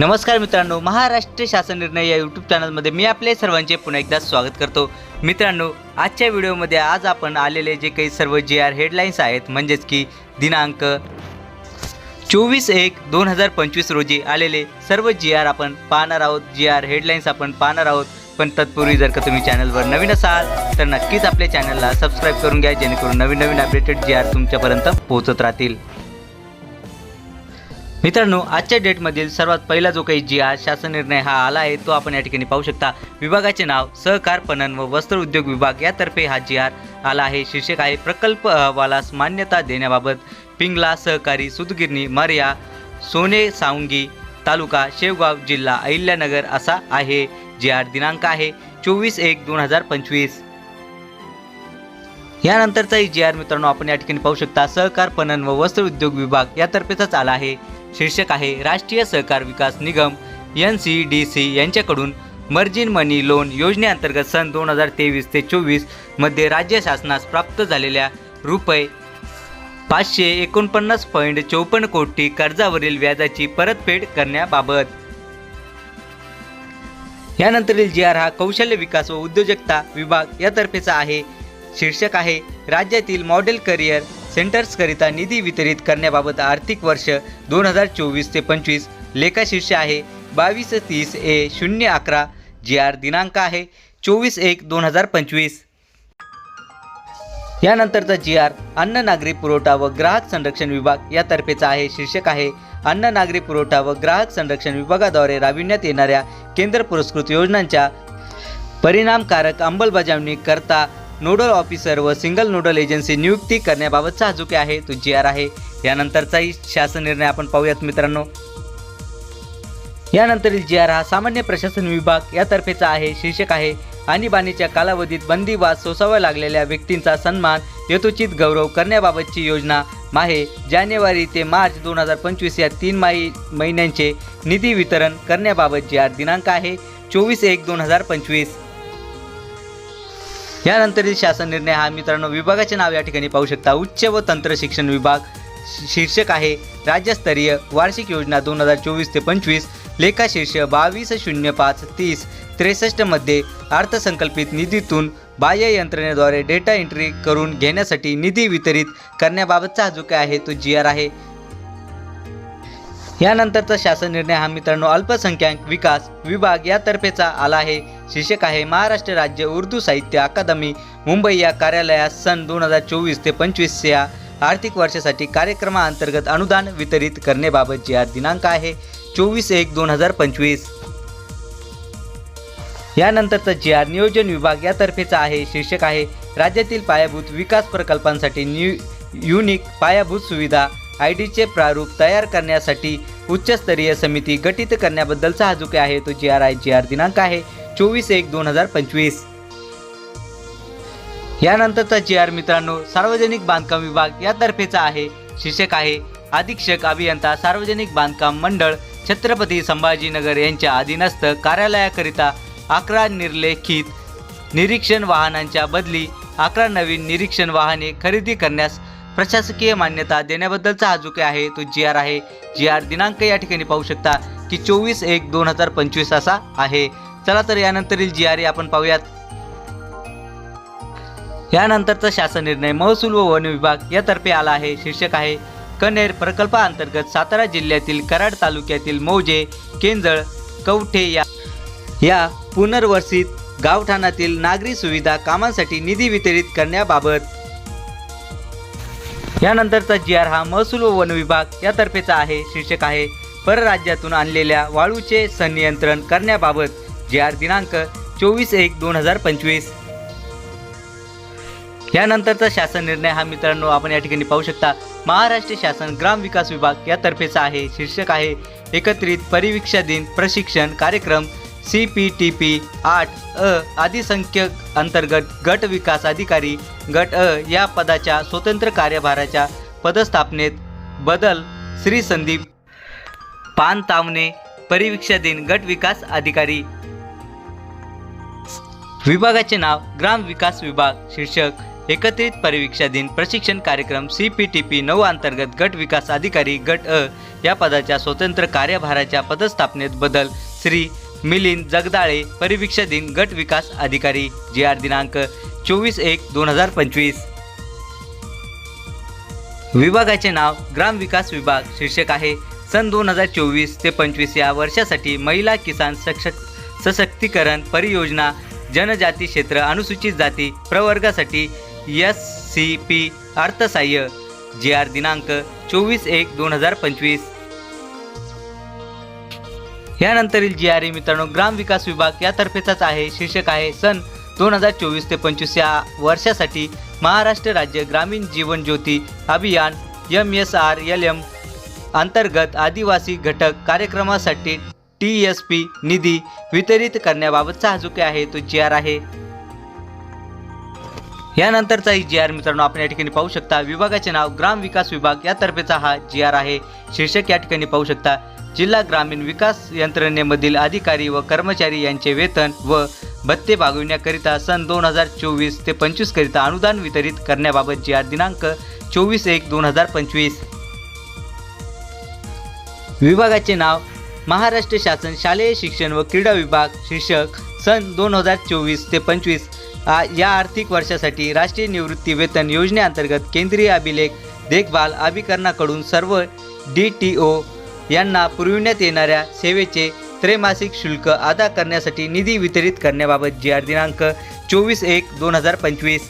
नमस्कार मित्रांनो महाराष्ट्र शासन निर्णय या यूट्यूब चॅनलमध्ये मी आपले सर्वांचे पुन्हा एकदा स्वागत करतो. मित्रांनो आजच्या व्हिडिओमध्ये आज आपण आलेले जे काही सर्व जी आर हेडलाईन्स आहेत म्हणजेच की दिनांक चोवीस एक दोन हजार पंचवीस रोजी आलेले सर्व जी आर आपण पाहणार आहोत. जी आर हेडलाईन्स आपण पाहणार आहोत. पण तत्पूर्वी जर का तुम्ही चॅनलवर नवीन असाल तर नक्कीच आपल्या चॅनलला सबस्क्राईब करून घ्या जेणेकरून नवीन नवीन अपडेटेड जी आर तुमच्यापर्यंत पोहोचत राहतील. मित्रांनो आजच्या डेटमधील सर्वात पहिला जो काही जी आर शासन निर्णय हा आला आहे तो आपण या ठिकाणी पाहू शकता. विभागाचे नाव सहकार पणन व वस्त्र उद्योग विभाग यातर्फे हा जी आर आला आहे. शीर्षक आहे प्रकल्प अहवालास मान्यता देण्याबाबत पिंगला सहकारी सुतगिरणी मर्या सोने सावंगी तालुका शेवगाव जिल्हा अहिल्यानगर असा आहे. जी आर दिनांक आहे चोवीस एक दोन हजार पंचवीस. यानंतरचाही जी आर मित्रांनो आपण या ठिकाणी पाहू शकता सहकार पणन व वस्त्र उद्योग विभाग यातर्फेचाच आला आहे. शीर्षक आहे Rashtriya Sahakar Vikas Nigam N C D C यांच्याकडून मर्जिन मनी लोन योजनेअंतर्गत सन दोन हजार तेवीस ते चोवीसमध्ये राज्य शासनास प्राप्त झालेल्या रुपये पाचशे एकोणपन्नास पॉईंट चौपन्न कोटी कर्जावरील व्याजाची परतफेड करण्याबाबत. यानंतरील जी आर हा कौशल्य विकास व उद्योजकता विभाग यातर्फेचा आहे. शीर्षक आहे राज्यातील मॉडेल करिअर सेंटर्सकरिता निधी वितरित करण्याबाबत आर्थिक वर्ष दोन हजार चोवीस ते पंचवीस लेखाशीर्ष आहे बावीस तीस ए शून्य अकरा जी आर दिनांक आहे चोवीस एक दोन हजार पंचवीस. यानंतरचा जी आर अन्न नागरी पुरवठा व ग्राहक संरक्षण विभाग यातर्फेचा आहे शीर्षक आहे अन्न नागरी पुरवठा व ग्राहक संरक्षण विभागाद्वारे राबविण्यात येणाऱ्या केंद्र पुरस्कृत योजनांच्या परिणामकारक अंमलबजावणी करता नोडल ऑफिसर व सिंगल नोडल एजन्सी नियुक्ती करण्याबाबतचा हा चुकी आहे तो जी आर आहे. यानंतरचाही शासन निर्णय आपण पाहूयात मित्रांनो. यानंतरील जी आर हा सामान्य प्रशासन विभाग यातर्फेचा आहे शीर्षक आहे आणीबाणीच्या कालावधीत बंदीवास सोसाव्या लागलेल्या व्यक्तींचा सन्मान यथोचित गौरव करण्याबाबतची योजना माहे. जानेवारी ते मार्च दोन हजार पंचवीस या तीन माही महिन्यांचे निधी वितरण करण्याबाबत जी आर दिनांक आहे चोवीस एक दोन हजार पंचवीस. यानंतरील शासन निर्णय हा मित्रांनो विभागाचे नाव या ठिकाणी पाहू शकता. उच्च व तंत्र शिक्षण विभाग शीर्षक आहे राज्यस्तरीय वार्षिक योजना दोन हजार चोवीस ते पंचवीस लेखाशीर्ष बावीस शून्य पाच तीस त्रेसष्टमध्ये अर्थसंकल्पित निधीतून बाह्य यंत्रणेद्वारे डेटा एंट्री करून घेण्यासाठी निधी वितरित करण्याबाबतचा हा जो काय आहे तो जी आर आहे. यानंतरचा शासन निर्णय हा मित्रांनो अल्पसंख्याक विकास विभाग यातर्फेचा आला आहे. शीर्षक आहे महाराष्ट्र राज्य उर्दू साहित्य अकादमी मुंबई या कार्यालयात सन दोन हजार चोवीस ते पंचवीस या आर्थिक वर्षासाठी कार्यक्रमाअंतर्गत अनुदान वितरित करण्याबाबत जी आर दिनांक आहे चोवीस एक दोन हजार पंचवीस. यानंतरचा जी आर नियोजन विभाग यातर्फेचा आहे शीर्षक आहे राज्यातील पायाभूत विकास प्रकल्पांसाठी न्यू युनिक पायाभूत सुविधा आय डीचे प्रारूप तयार करण्यासाठी उच्चस्तरीय समिती गठीत करण्याबद्दलचा हा जो आहे. तो G R I G R दिनांक आहे चोवीस एक दोन हजार पंचवीस. यानंतरचा जी आर मित्रांनो सार्वजनिक बांधकाम विभाग यातर्फेचा आहे. शीर्षक आहे अधीक्षक अभियंता सार्वजनिक बांधकाम मंडळ छत्रपती संभाजीनगर यांच्या अधीनस्थ कार्यालयाकरिता अकरा निर्लेखित निरीक्षण वाहनांच्या बदली अकरा नवीन निरीक्षण वाहने खरेदी करण्यास प्रशासकीय मान्यता देण्याबद्दलचा हा जो काही आहे तो जी आर आहे. जी आर दिनांक या ठिकाणी पाहू शकता की चोवीस एक दोन हजार पंचवीस असा आहे. चला तर यानंतरील जी आर आपण पाहूयात. यानंतरचा शासन निर्णय महसूल व वन विभाग यातर्फे आला आहे शीर्षक आहे कनेर प्रकल्पाअंतर्गत सातारा जिल्ह्यातील कराड तालुक्यातील मौजे केंजळ कवठे या या पुनर्वसित गावठाणातील नागरी सुविधा कामांसाठी निधी वितरित करण्याबाबत यानंतरचा जी आर हा महसूल व वन विभाग यातर्फेचा आहे शीर्षक आहे परराज्यातून आणलेल्या वाळूचे संनियंत्रण करण्याबाबत जी आर दिनांक चोवीस एक दोन हजार पंचवीस. यानंतरचा शासन निर्णय हा मित्रांनो आपण या ठिकाणी पाहू शकता. महाराष्ट्र शासन ग्राम विकास विभाग यातर्फेचा आहे शीर्षक आहे एकत्रित परिवीक्षा दिन प्रशिक्षण कार्यक्रम सी पी टी पी आठ अ आदिसंख्यक अंतर्गत गट विकास अधिकारी गट अ या पदाच्या स्वतंत्र कार्यभाराच्या पदस्थापनेत बदल श्री संदीप पानतावणे परिवीक्षा दिन गट विकास अधिकारी. विभागाचे नाव ग्राम विकास विभाग शीर्षक एकत्रित परीक्षा दिन प्रशिक्षण कार्यक्रम सी पी टी पी नऊ अंतर्गत गट विकास अधिकारी गट अ या पदाच्या स्वतंत्र कार्यभाराच्या पदस्थापनेत बदल श्री मिलिंद जगदाळे परिवीक्षा दिन गट विकास अधिकारी जे आर दिनांक चोवीस एक दोन हजार पंचवीस. विभागाचे नाव ग्राम विकास विभाग शीर्षक आहे सन दोन हजार चोवीस ते पंचवीस या वर्षासाठी महिला किसान सशक्त सशक्तीकरण परियोजना जनजाती क्षेत्र अनुसूचित जाती प्रवर्गासाठी एस सी पी अर्थसहाय्य. जे आर दिनांक चोवीस एक दोन हजार पंचवीस. यानंतरील जी आर ए मित्रांनो ग्राम विकास विभाग यातर्फेचाच आहे. शीर्षक आहे सन दोन हजार चोवीस ते पंचवीस या वर्षासाठी महाराष्ट्र राज्य ग्रामीण जीवन ज्योती अभियान M S R L M अंतर्गत आदिवासी घटक कार्यक्रमासाठी टी एस पी निधी वितरित करण्याबाबतचा हा जो काही आहे. तो जी आर आहे. यानंतरचा जी आर मित्रांनो आपण या ठिकाणी पाहू शकता विभागाचे नाव ग्राम विकास विभाग यातर्फेचा हा जी आर आहे. शीर्षक या ठिकाणी पाहू शकता जिल्हा ग्रामीण विकास यंत्रणेमधील अधिकारी व कर्मचारी यांचे वेतन व भत्ते भागविण्याकरिता सन दोन हजार चोवीस ते पंचवीस करिता अनुदान वितरित करण्याबाबत जी आर दिनांक चोवीस एक दोन हजार पंचवीस. विभागाचे नाव महाराष्ट्र शासन शालेय शिक्षण व क्रीडा विभाग शीर्षक सन दोन हजार चोवीस ते पंचवीस. या आर्थिक वर्षासाठी राष्ट्रीय निवृत्ती वेतन योजनेअंतर्गत केंद्रीय अभिलेख देखभाल अभिकरणाकडून सर्व डी टी ओ यांना पुरविण्यात येणाऱ्या सेवेचे त्रैमासिक शुल्क अदा करण्यासाठी निधी वितरित करण्याबाबत जी आर दिनांक चोवीस एक दोन हजार पंचवीस.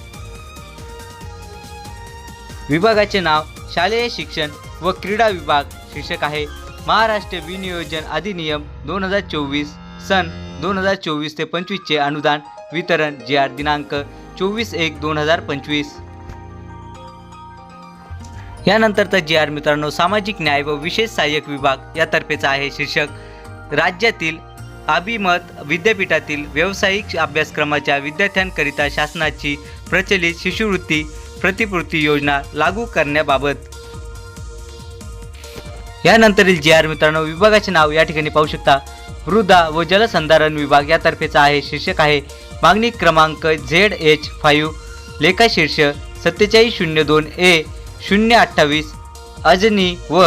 विभागाचे नाव शालेय शिक्षण व क्रीडा विभाग शीर्षक आहे महाराष्ट्र विनियोजन अधिनियम दोन हजार चोवीस सन दोन हजार चोवीस ते पंचवीसचे अनुदान वितरण जे आर दिनांक चोवीस एक दोन हजार पंचवीस. यानंतरचा जी आर मित्रांनो सामाजिक न्याय व विशेष सहाय्यक विभाग यातर्फेचा आहे शीर्षक. राज्यातील अभिमत विद्यापीठातील व्यावसायिक अभ्यासक्रमाच्या विद्यार्थ्यांकरिता शासनाची प्रचलित शिष्यवृत्ती प्रतिपूर्ती योजना लागू करण्याबाबत. यानंतरील जी आर मित्रांनो विभागाचे नाव या ठिकाणी पाहू शकता. मृदा व जलसंधारण विभाग यातर्फेचा आहे शीर्षक आहे मागणी क्रमांक झेड एच फाईव्ह लेखा शीर्ष सत्तेचाळीस शून्य दोन ए शून्य अठ्ठावीस अजनी व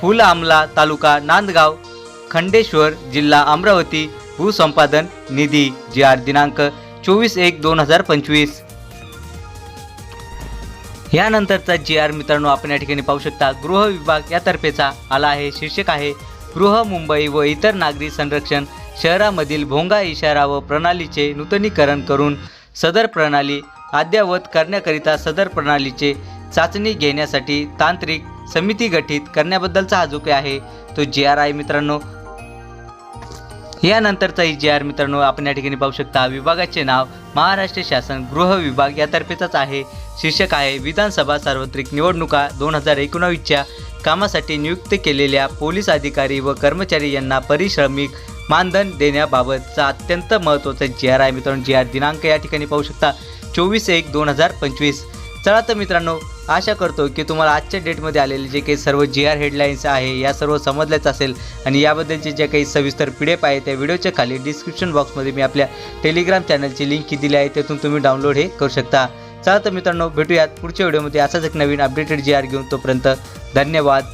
फुल आमला तालुका नांदगाव खंडेश्वर जिल्हा अमरावती भूसंपादन निधी जी आर दिनांक चोवीस एक दोन हजार पंचवीस. यानंतरचा जी आर मित्रांनो आपण या ठिकाणी पाहू शकता गृह विभाग यातर्फेचा आला आहे शीर्षक आहे गृह मुंबई व इतर नागरी संरक्षण शहरामधील भोंगा इशारा व प्रणालीचे नूतनीकरण करून सदर प्रणाली अद्ययावत करण्याकरिता सदर प्रणालीचे चाचणी घेण्यासाठी तांत्रिक समिती गठीत करण्याबद्दलचा हा जो काही आहे तो जी आर आहे मित्रांनो. यानंतरचा जी आर मित्रांनो आपण या ठिकाणी पाहू शकता विभागाचे नाव महाराष्ट्र शासन गृह विभाग यातर्फेचाच आहे. शीर्षक आहे विधानसभा सार्वत्रिक निवडणुका दोन हजार एकोणावीसच्या कामासाठी नियुक्त केलेल्या पोलीस अधिकारी व कर्मचारी यांना परिश्रमिक मानधन देण्याबाबतचा अत्यंत महत्त्वाचा जी आर आहे. मित्रांनो जी आर दिनांक या ठिकाणी पाहू शकता. चोवीस एक दोन हजार पंचवीस. चला तर मित्रांनो आशा करतो की तुम्हाला आजच्या डेटमध्ये आलेले जे काही सर्व जी आर हेडलाईन्स आहे या सर्व समजल्याच असेल. आणि याबद्दलचे जे काही सविस्तर पी डी एफ आहे त्या व्हिडिओच्या खाली डिस्क्रिप्शन बॉक्समध्ये मी आपल्या टेलिग्राम चॅनलची लिंक दिली आहे. त्यातून तुम्ही डाउनलोड हे करू शकता. चला तर मित्रांनो भेटूयात पुढच्या व्हिडिओमध्ये. असाच एक नवीन अपडेटेड जी आर घेऊन तोपर्यंत धन्यवाद.